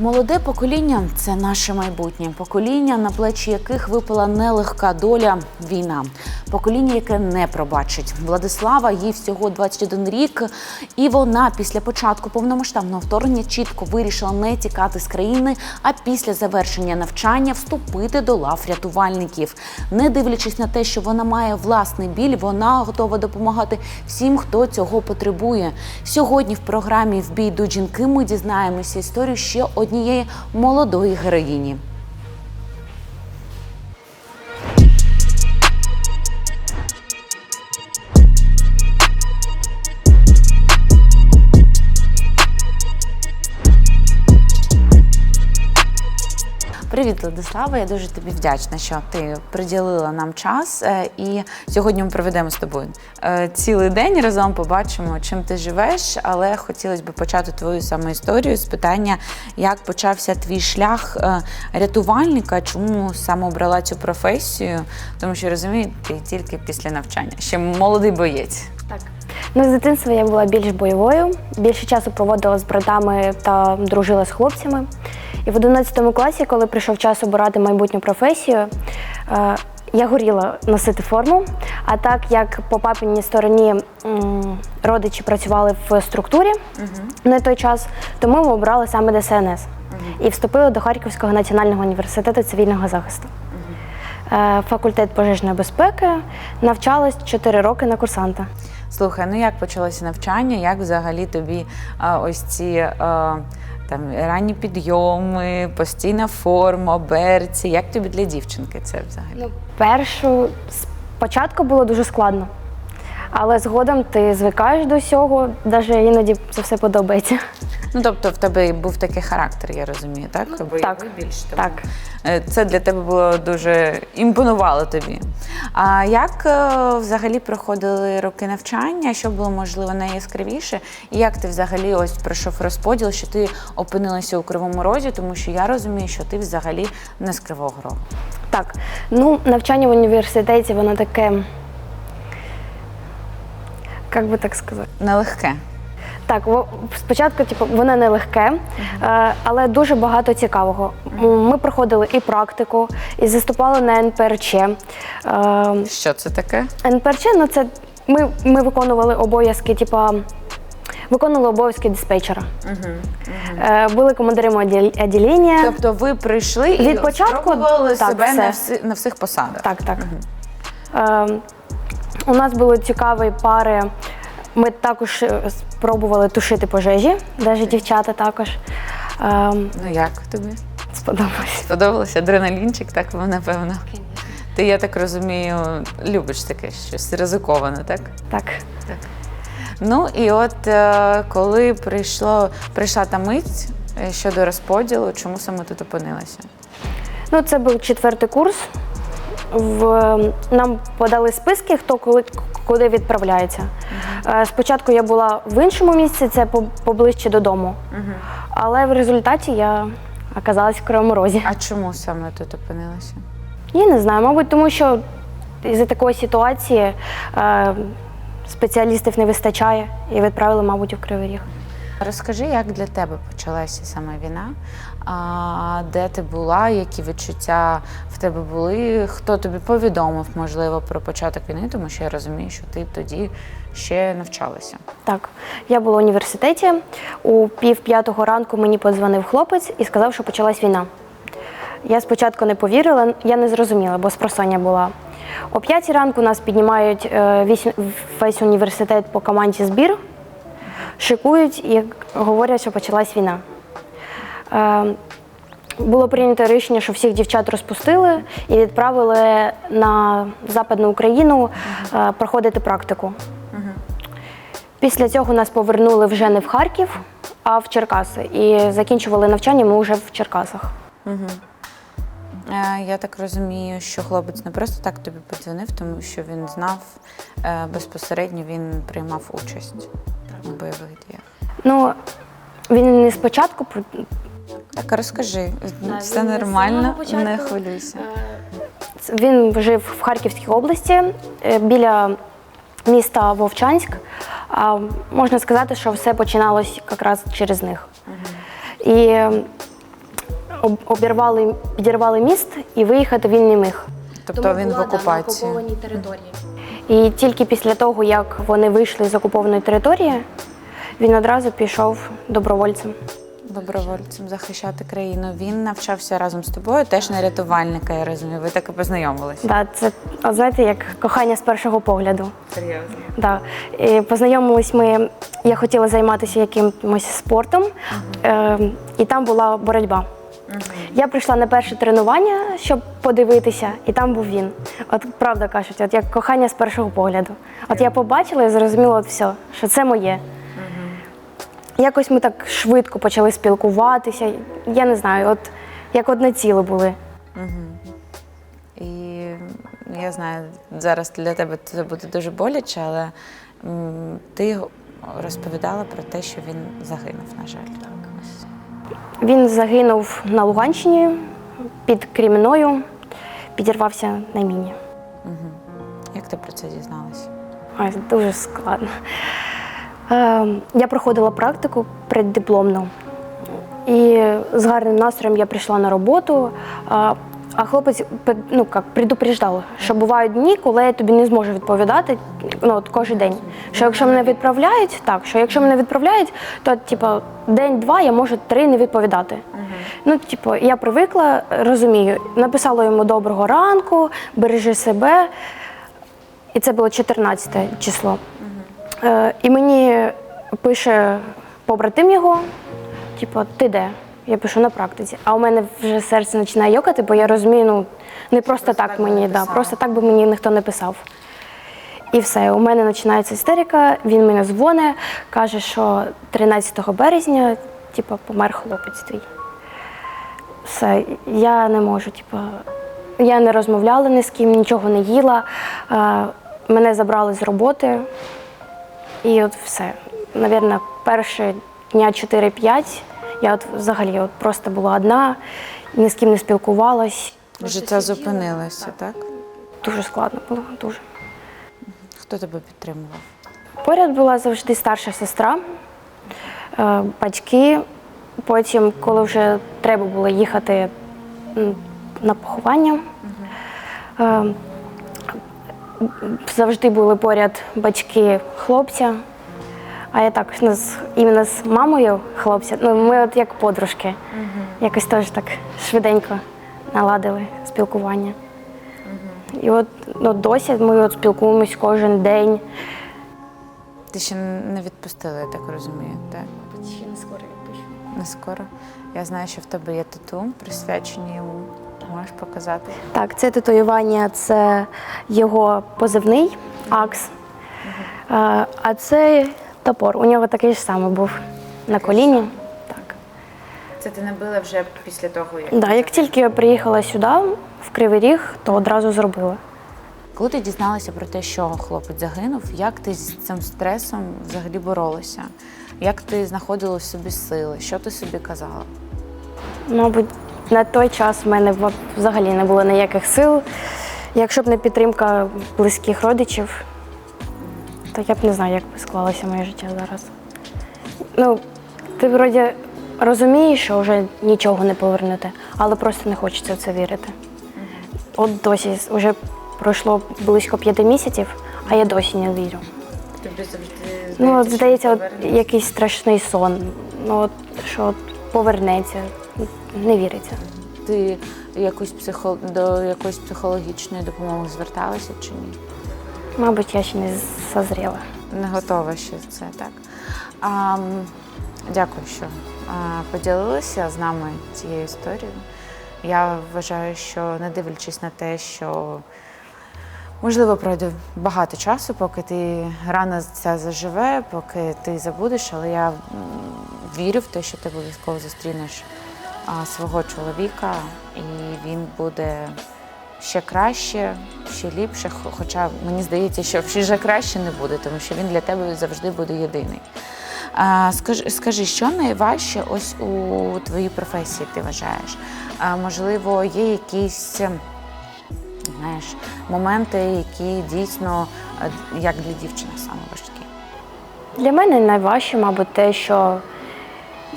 Молоде покоління це наше майбутнє. Покоління, на плечі яких випала нелегка доля війна. Покоління, яке не пробачить. Владислава їй всього 21 рік, і вона після початку повномасштабного вторгнення чітко вирішила не тікати з країни, а після завершення навчання вступити до лав рятувальників. Не дивлячись на те, що вона має власний біль, вона готова допомагати всім, хто цього потребує. Сьогодні в програмі В бій йдуть жінки ми дізнаємося історію ще однієї молодої героїні. Привіт, Владислава. Я дуже тобі вдячна, що ти приділила нам час. Е, І сьогодні ми проведемо з тобою е, цілий день разом побачимо, чим ти живеш. Але хотілося б почати твою саме історію з питання, як почався твій шлях е, рятувальника, чому саме обрала цю професію? Тому що розумію, ти тільки після навчання, ще молодий боєць. Так. Ну, з дитинства я була більш бойовою, більше часу проводила з братами та дружила з хлопцями. І в 11 класі, коли прийшов час обирати майбутню професію, е, я горіла носити форму. А так як по папиній стороні родичі працювали в структурі на той час, то ми обрали саме ДСНС і вступили до Харківського національного університету цивільного захисту. Е, Факультет пожежної безпеки навчалась 4 роки на курсанта. Слухай, ну як почалося навчання? Як взагалі тобі а, ось ці там ранні підйоми, постійна форма, берці? Як тобі для дівчинки це взагалі? Ну, першу спочатку було дуже складно, але згодом ти звикаєш до всього, навіть іноді це все подобається. Ну тобто в тебе був такий характер, я розумію, так? Бойовий так, більш тому. так. Е, Це для тебе було дуже імпонувало тобі. А як е, взагалі проходили роки навчання? Що було можливо найяскравіше? І як ти взагалі ось пройшов розподіл, що ти опинилася у кривому розі, тому що я розумію, що ти взагалі не з кривого рогу. Так, ну навчання в університеті, воно таке. Як би так сказати? Нелегке. Так, спочатку, типу, воно нелегке, е, але дуже багато цікавого. Ми проходили і практику, і заступали на НПРЧ. Е, Що це таке? НПРЧ, ну це ми, ми виконували обов'язки, типа. Виконували обов'язки диспетчера. Е, були командирами відділ- відділення. Тобто ви прийшли і Від початку, так, себе на, всі, на всіх посадах. Так, так. Е, у нас були цікаві пари. Ми також е, спробували тушити пожежі, навіть дівчата також. Е, Ну як тобі? сподобалось. Сподобалося адреналінчик, так напевно. Ти, я так розумію, любиш таке щось ризиковане, так? Так. Ну і от е, коли прийшло, прийшла та мить е, щодо розподілу, чому саме тут опинилася? Ну, це був четвертий курс. В, нам подали списки, хто коли, куди відправляється. Е, Спочатку я була в іншому місці, це по- поближче додому. Але в результаті я оказалась в Кривому Розі. А чому саме тут опинилася? Я не знаю, мабуть, тому що із-за такої ситуації е, спеціалістів не вистачає і відправили, мабуть, у Кривий Ріг. Розкажи, як для тебе почалася саме війна? А, де ти була, які відчуття в тебе були? Хто тобі повідомив, можливо, про початок війни, тому що я розумію, що ти тоді ще навчалася. Так, я була в університеті. У пів п'ятого ранку мені подзвонив хлопець і сказав, що почалась війна. Я спочатку не повірила, я не зрозуміла, бо спросоння була. О п'ятій ранку нас піднімають е, весь, весь університет по команді збір, шикують і говорять, що почалась війна. Е, було прийнято рішення, що всіх дівчат розпустили і відправили на Западну Україну е, проходити практику. Після цього нас повернули вже не в Харків, а в Черкаси. І закінчували навчання ми вже в Черкасах. Е, Я так розумію, що хлопець не просто так тобі подзвонив, тому що він знав е, безпосередньо, він приймав участь у бойових діях. Ну, він не спочатку, Так, розкажи, все він нормально, початку. не хвилюйся. він жив в Харківській області е, біля міста Вовчанськ. Можна сказати, що все починалось якраз через них. І обірвали, підірвали міст і виїхати він не міг. Тобто він в окупації. території. І тільки після того, як вони вийшли з окупованої території, він одразу пішов добровольцем. Добровольцем захищати країну. Він навчався разом з тобою, теж на рятувальника, я розумію. Ви так і познайомилися. Да, це, знаєте, як кохання з першого погляду. Серйозно. Да. І познайомились ми, я хотіла займатися якимось спортом, е, і там була боротьба. Я прийшла на перше тренування, щоб подивитися, і там був він. От правда кажуть, от як кохання з першого погляду. От я побачила і зрозуміла от все, що це моє. Якось ми так швидко почали спілкуватися. Я не знаю, от як одне ціле були. І я знаю, зараз для тебе це буде дуже боляче, але м, ти розповідала про те, що він загинув, на жаль. Він загинув на Луганщині під Креміною, підірвався на міні. Як ти про це дізналася? Ой, дуже складно. Е, я проходила практику преддипломну. І з гарним настроєм я прийшла на роботу. А, хлопець ну, як, предупреждав, що бувають дні, коли я тобі не зможу відповідати ну, от, кожен день. Що якщо мене відправляють, так, що якщо мене відправляють, то типу, день-два я можу три не відповідати. Ну, типу, я привикла, розумію. Написала йому доброго ранку, бережи себе. І це було 14 число. Е, і мені пише побратим його, типу, ти де? Я пишу на практиці. А у мене вже серце починає йокати, бо я розумію, ну не просто так мені, да, просто так би мені ніхто не писав. І все, у мене починається істерика, він мене дзвонить, каже, що 13 березня, типу, помер хлопець твій. Все, я не можу, типу, я не розмовляла ні з ким, нічого не їла. Е, мене забрали з роботи. І от все. Навірно, перші дня 4-5 я от взагалі от просто була одна, ні з ким не спілкувалась. Життя зупинилося, так? Дуже складно було, дуже. Хто тебе підтримував? Поряд була завжди старша сестра, е, батьки. Потім, коли вже треба було їхати на поховання, е, завжди були поряд батьки хлопця. А я так ну, з, іменно з мамою хлопця, ну ми от як подружки, якось теж так швиденько наладили спілкування. І от ну, досі ми от спілкуємось кожен день. Ти ще не відпустила, я так розумію, так? Ще не скоро відпущу. Не скоро. Я знаю, що в тебе є тату, присвячені йому. Можеш показати? Так, це татуювання це його позивний Акс. Е, А це топор. У нього такий ж самий був на коліні. Так. Це ти набила вже після того, як. Да, як тільки я приїхала сюди, в Кривий Ріг, то одразу зробила. Коли ти дізналася про те, що хлопець загинув, як ти з цим стресом взагалі боролася? Як ти знаходила в собі сили? Що ти собі казала? Мабуть, на той час в мене взагалі не було ніяких сил. Якщо б не підтримка близьких родичів, то я б не знаю, як би склалося моє життя зараз. Ну, ти вроді розумієш, що вже нічого не повернете, але просто не хочеться в це вірити. От досі вже пройшло близько п'яти місяців, а я досі не вірю. Тобі завжди Ну, от здається, от якийсь страшний сон. Ну, от, що от повернеться, не віриться. ти якусь психо... до якоїсь психологічної допомоги зверталася чи ні? Мабуть, я ще не созріла. Не готова ще це, так? А, дякую, що поділилися з нами цією історією. Я вважаю, що не дивлячись на те, що можливо пройде багато часу, поки ти рана ця заживе, поки ти забудеш, але я вірю в те, що ти обов'язково зустрінеш свого чоловіка, і він буде ще краще, ще ліпше. Хоча мені здається, що ще краще не буде, тому що він для тебе завжди буде єдиний. А, скажи, скажи, що найважче ось у твоїй професії ти вважаєш? А, можливо, є якісь знаєш, моменти, які дійсно як для дівчини саме важкі. Для мене найважче, мабуть, те, що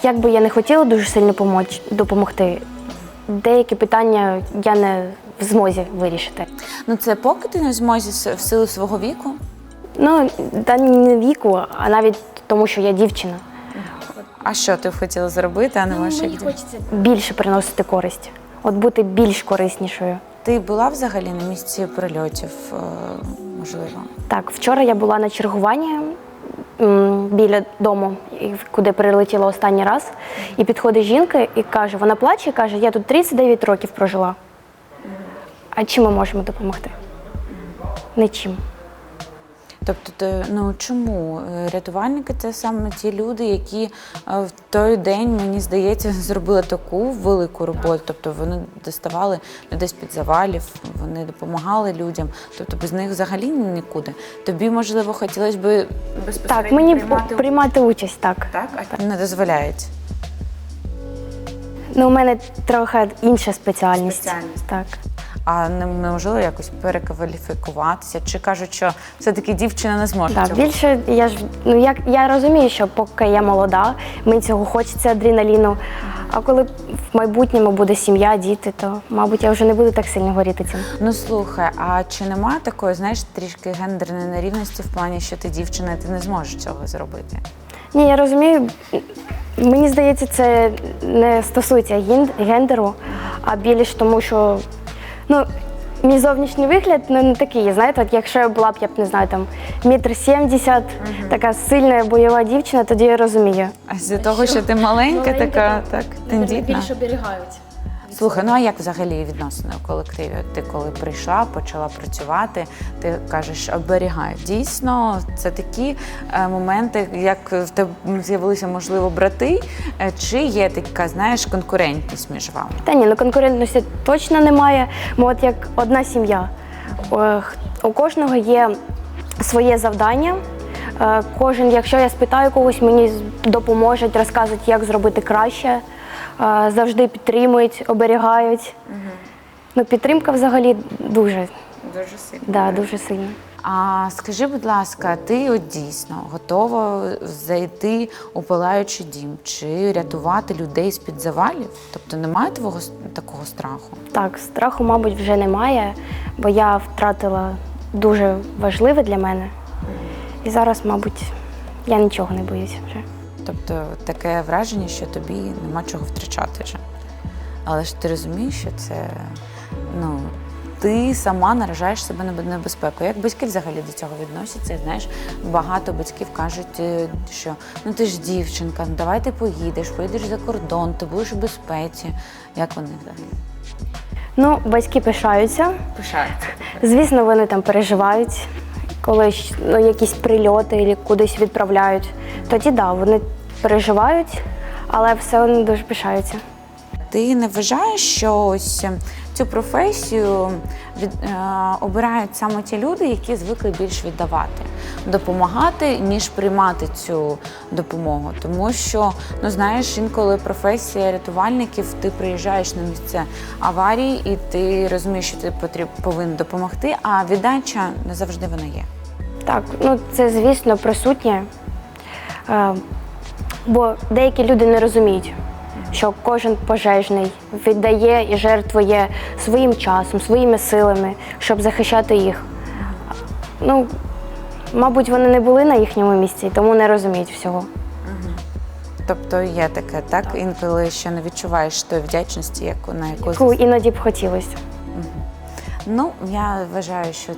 як би я не хотіла дуже сильно допомогти, деякі питання я не в змозі вирішити. Ну це поки ти не в змозі в силу свого віку. Ну, та не віку, а навіть тому, що я дівчина. А що ти б хотіла зробити, а не можеш як дівчина? хочеться більше приносити користь, от бути більш кориснішою. Ти була взагалі на місці прильотів, е, можливо? Так, вчора я була на чергуванні м, біля дому, і- куди прилетіла останній раз. І підходить жінка і каже: вона плаче і каже: Я тут 39 років прожила. А чим ми можемо допомогти? Нічим. Тобто, ну чому Е, рятувальники це саме ті люди, які е, в той день, мені здається, зробили таку велику роботу. Тобто вони доставали людей з під завалів, вони допомагали людям. Тобто без них взагалі нікуди. Тобі можливо хотілося б безпосередньо Так, мені приймати приймати, участь, так. так, а не дозволяють. Ну, у мене трохи інша спеціальність. Спеціальність. Так. А неможливо якось перекваліфікуватися, чи кажуть, що все-таки дівчина не зможе Так, цього. більше я ж ну як я розумію, що поки я молода, мені цього хочеться адреналіну. А коли в майбутньому буде сім'я, діти, то мабуть я вже не буду так сильно горіти цим. Ну слухай, а чи немає такої, знаєш, трішки гендерної нерівності в плані, що ти дівчина, і ти не зможеш цього зробити? Ні, я розумію. Мені здається, це не стосується ген- гендеру, а більш тому, що ну, мій зовнішній вигляд ну, не такий. Знаєте, от якщо я була б, я б не знаю, там метр сімдесят, така сильна бойова дівчина, тоді я розумію. А з того, що ти маленька, така так тендітна. оберігають. Слухай, ну а як взагалі відносини в колективі? Ти коли прийшла, почала працювати, ти кажеш, оберігають. Дійсно, це такі е, моменти, як в тебе з'явилися, можливо, брати, е, чи є така, знаєш, конкурентність між вами? Та ні, ну конкурентності точно немає. Ми от як одна сім'я. У кожного є своє завдання. Е, Кожен, якщо я спитаю когось, мені допоможуть, розкажуть, як зробити краще. Завжди підтримують, оберігають. Ну, підтримка взагалі дуже, Дуже сильно. да, дуже сильна. А скажи, будь ласка, ти от дійсно готова зайти у палаючий дім чи рятувати людей з під завалів? Тобто немає твого такого страху? Так, страху, мабуть, вже немає, бо я втратила дуже важливе для мене. І зараз, мабуть, я нічого не боюся вже. Тобто таке враження, що тобі нема чого втрачати вже. Але ж ти розумієш, що це ну. Ти сама наражаєш себе на небезпеку. Як батьки взагалі до цього відносяться? Знаєш, багато батьків кажуть, е, що ну ти ж дівчинка, ну давай ти поїдеш, поїдеш за кордон, ти будеш у безпеці. Як вони взагалі? Ну, батьки пишаються. Пишаються. Звісно, вони там переживають, коли ну, якісь прильоти кудись відправляють. Тоді да, вони переживають, але все одно дуже пишаються. Ти не вважаєш, що ось цю професію від, е, обирають саме ті люди, які звикли більш віддавати, допомагати, ніж приймати цю допомогу. Тому що, ну знаєш, інколи професія рятувальників, ти приїжджаєш на місце аварії, і ти розумієш, що ти потріб, повинен допомогти, а віддача не завжди вона є. Так, ну це звісно присутнє. Е, бо деякі люди не розуміють, що кожен пожежний віддає і жертвує своїм часом, своїми силами, щоб захищати їх. Ну, мабуть, вони не були на їхньому місці, тому не розуміють всього. Тобто є таке, так? Інколи ще не відчуваєш тої вдячності, яку на яку Яку іноді б хотілося. Ну, я вважаю, що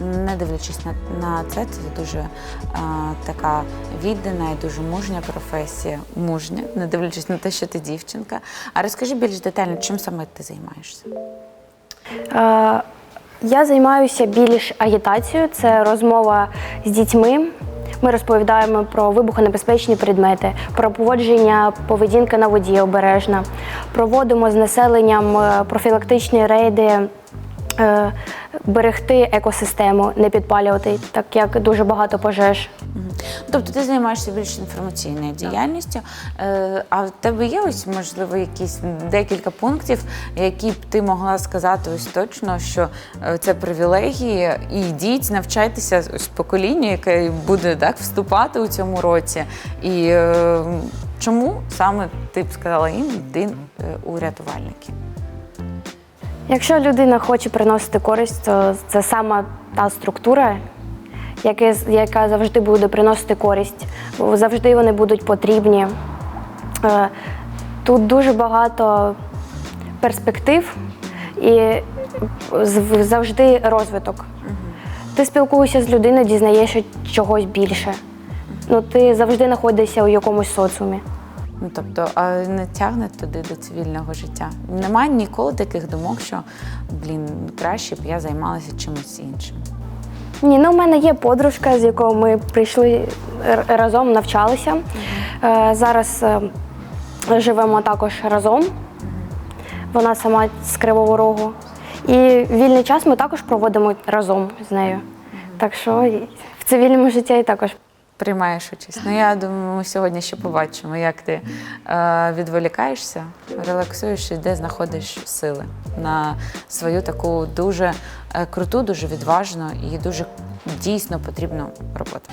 не дивлячись на, на це, це дуже а, така віддана і дуже мужня професія. Мужня, не дивлячись на те, що ти дівчинка. А розкажи більш детально, чим саме ти займаєшся? Е, Я займаюся більш агітацією, це розмова з дітьми. Ми розповідаємо про вибухонебезпечні предмети, про поводження поведінки на воді обережна. Проводимо з населенням е, профілактичні рейди, е, берегти екосистему, не підпалювати, так як дуже багато пожеж. Тобто ти займаєшся більш інформаційною діяльністю. Е, А в тебе є ось можливо якісь декілька пунктів, які б ти могла сказати ось точно, що е, це привілегії, і йдіть, навчайтеся ось поколінню, яке буде так вступати у цьому році, і е, Чому саме ти б сказала їм йти е, у рятувальники? Якщо людина хоче приносити користь, то це саме та структура, яка, яка завжди буде приносити користь. Завжди вони будуть потрібні. Е, Тут дуже багато перспектив і завжди розвиток. Ти спілкуєшся з людиною, дізнаєшся чогось більше. Ну, ти завжди знаходишся у якомусь соціумі. Ну тобто, а не тягне туди до цивільного життя. Немає ніколи таких думок, що блін, краще б я займалася чимось іншим. Ні, ну в мене є подружка, з якою ми прийшли разом, навчалися. Е, зараз е, живемо також разом. Вона сама з Кривого Рогу. І вільний час ми також проводимо разом з нею. Так що в цивільному житті і також. Приймаєш участь. Ну я думаю, ми сьогодні ще побачимо, як ти е, відволікаєшся, релаксуєш і де знаходиш сили на свою таку дуже е, круту, дуже відважну і дуже дійсно потрібну роботу.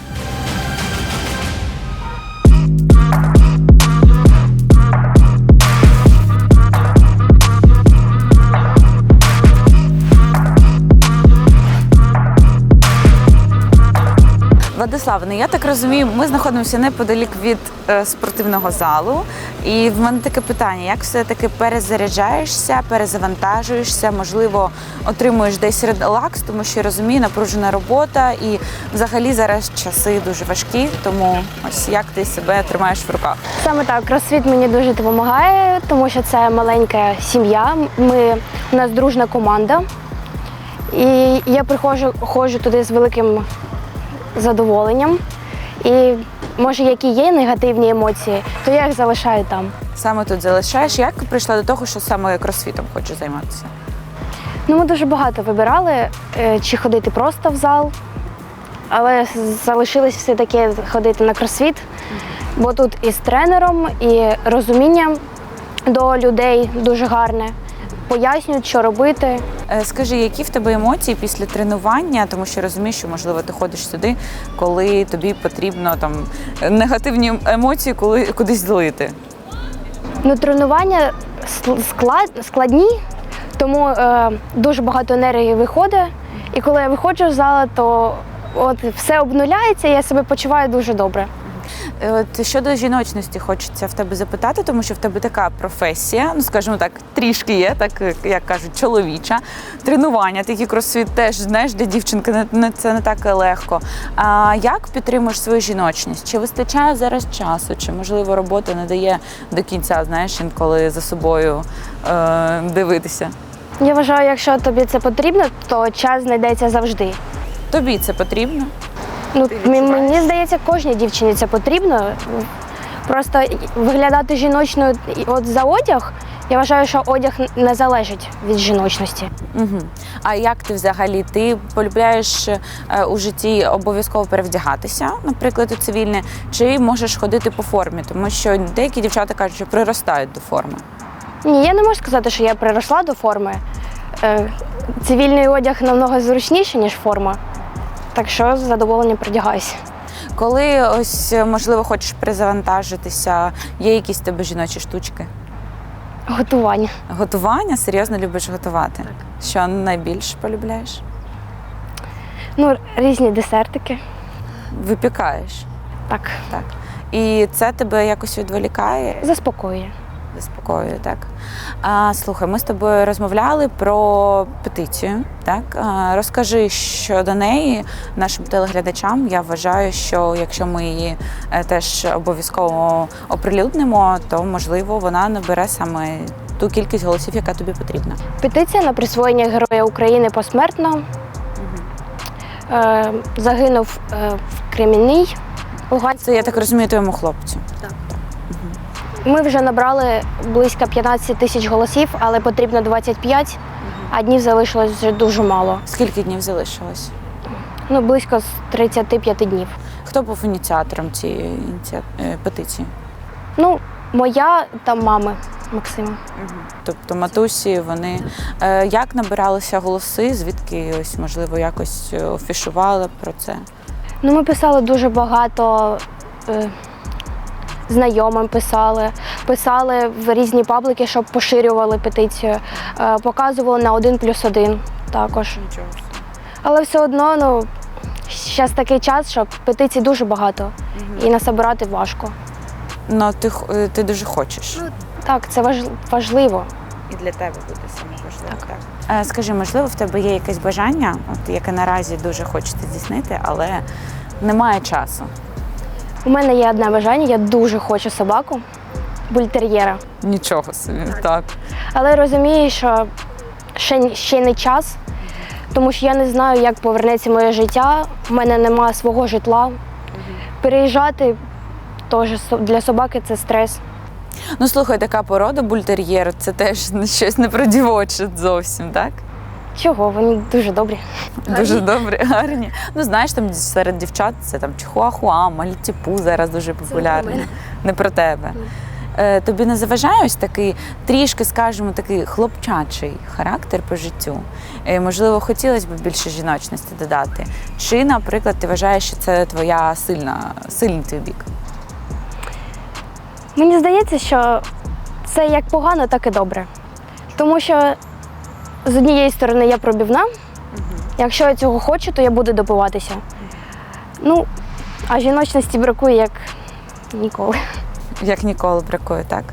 Владислав, ну я так розумію, ми знаходимося неподалік від е, спортивного залу. І в мене таке питання: як все-таки перезаряджаєшся, перезавантажуєшся, можливо, отримуєш десь релакс, тому що я розумію, напружена робота, і взагалі зараз часи дуже важкі. Тому ось як ти себе тримаєш в руках? Саме так, розсвіт мені дуже допомагає, тому що це маленька сім'я. Ми, у нас дружна команда. І я приходжу ходжу туди з великим задоволенням. І може, які є негативні емоції, то я їх залишаю там. Саме тут залишаєш. Як прийшла до того, що саме кросфітом хочеш займатися? Ну, ми дуже багато вибирали, е, чи ходити просто в зал, але залишилось все-таки ходити на кросфіт, бо тут і з тренером, і розуміння до людей дуже гарне. Пояснюють, що робити. Е, Скажи, які в тебе емоції після тренування, тому що розумієш, що можливо ти ходиш сюди, коли тобі потрібно там негативні емоції, коли кудись злити. Ну, тренування склад, складні, тому е, дуже багато енергії виходить. І коли я виходжу з зала, то от все обнуляється, і я себе почуваю дуже добре. Е, От щодо жіночності, хочеться в тебе запитати, тому що в тебе така професія, ну скажімо так, трішки є, так як кажуть, чоловіча. Тренування, такі кросфіт теж знаєш, для дівчинки не це не так легко. А як підтримуєш свою жіночність? Чи вистачає зараз часу? Чи можливо робота не дає до кінця, знаєш, інколи за собою е, дивитися? Я вважаю, якщо тобі це потрібно, то час знайдеться завжди. Тобі це потрібно? Ну, мені здається, кожній дівчині це потрібно. Просто виглядати жіночною от за одяг, я вважаю, що одяг не залежить від жіночності. Угу. А як ти взагалі? Ти полюбляєш е, у житті обов'язково перевдягатися, наприклад, у цивільне, чи можеш ходити по формі? Тому що деякі дівчата кажуть, що приростають до форми. Ні, я не можу сказати, що я приросла до форми. Е, цивільний одяг намного зручніший, ніж форма. Так що з задоволенням придягаюся. Коли ось можливо хочеш перезавантажитися, є якісь в тебе жіночі штучки? Готування. Готування серйозно любиш готувати. Що найбільше полюбляєш? Ну, різні десертики. Випікаєш. Так, Так. І це тебе якось відволікає? заспокоює. Заспокоює, так. А, слухай, ми з тобою розмовляли про петицію. Так? А, розкажи щодо неї нашим телеглядачам. Я вважаю, що якщо ми її е, теж обов'язково оприлюднимо, то можливо вона набере саме ту кількість голосів, яка тобі потрібна. Петиція на присвоєння Героя України посмертно. Е, загинув е, в Кремінній. Луганськ. Це я так розумію, твоєму хлопцю. Ми вже набрали близько 15 тисяч голосів, але потрібно 25, а днів залишилось вже дуже мало. Скільки днів залишилось? Ну, близько з 35 днів. Хто був ініціатором цієї ініці... е, петиції? Ну, моя та мами Максима. Тобто матусі вони е, як набиралися голоси, звідки ось можливо якось е, афішували про це. Ну, ми писали дуже багато е, знайомим писали, писали в різні паблики, щоб поширювали петицію, е, показували на один плюс один також. Але все одно, ну, зараз такий час, що петицій дуже багато і насобирати важко. Ну ти, е, ти дуже хочеш. Так, це важ- важливо. І для тебе буде саме важливо. Так. Е, Скажи, можливо, в тебе є якесь бажання, от, яке наразі дуже хочете здійснити, але немає часу. У мене є одне бажання, я дуже хочу собаку, бультер'єра. Нічого собі, так. Але розумію, що ще, ще не час, тому що я не знаю, як повернеться моє життя. У мене немає свого житла. Переїжджати теж для собаки це стрес. Ну слухай, така порода бультер'єр, це теж щось не про дівоче зовсім, так? Чого? Вони дуже добрі. Дуже добре, гарні. Ну знаєш, там серед дівчат це там чихуахуа, мальтіпу зараз дуже популярні. Не про тебе. Е, тобі не заважає ось такий трішки, скажімо, такий хлопчачий характер по життю. Е, можливо, хотілося б більше жіночності додати. Чи, наприклад, ти вважаєш, що це твоя сильна, сильний твій бік? Мені здається, що це як погано, так і добре. Тому що з однієї сторони я пробівна. Якщо я цього хочу, то я буду добиватися. Ну, а жіночності бракує як ніколи. Як ніколи бракує, так?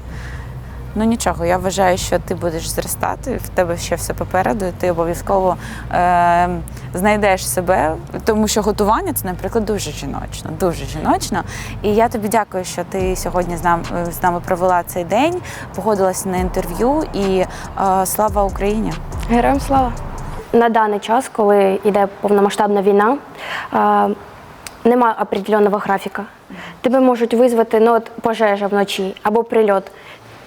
Ну нічого, я вважаю, що ти будеш зростати, в тебе ще все попереду, і ти обов'язково е, знайдеш себе, тому що готування це, наприклад, дуже жіночно, дуже жіночно. І я тобі дякую, що ти сьогодні з нами, з нами провела цей день, погодилася на інтерв'ю і е, слава Україні! Героям слава! На даний час, коли йде повномасштабна війна, немає определеного графіка. Тебе можуть визвати ну, от, пожежа вночі або прильот.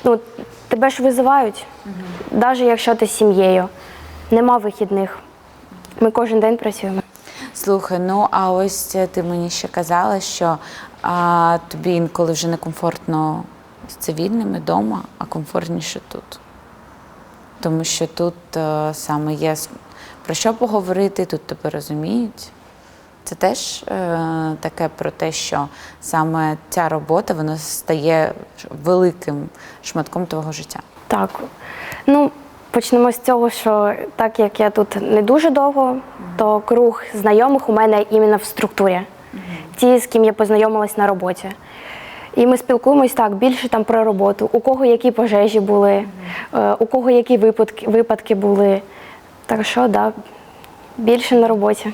Ну, тебе ж визивають, навіть якщо ти з сім'єю. Нема вихідних. Ми кожен день працюємо. Слухай, ну а ось е, ти мені ще казала, що а, тобі інколи вже не комфортно з цивільними вдома, а комфортніше тут. Тому що тут е, саме є про що поговорити, тут тебе розуміють. Це теж е, таке про те, що саме ця робота вона стає великим шматком твого життя. Так. Ну, почнемо з цього, що так як я тут не дуже довго, то круг знайомих у мене іменно в структурі. Ті, з ким я познайомилась на роботі. І ми спілкуємось так більше там про роботу, у кого які пожежі були, е, у кого які випадки, випадки були. Так що, да, більше на роботі.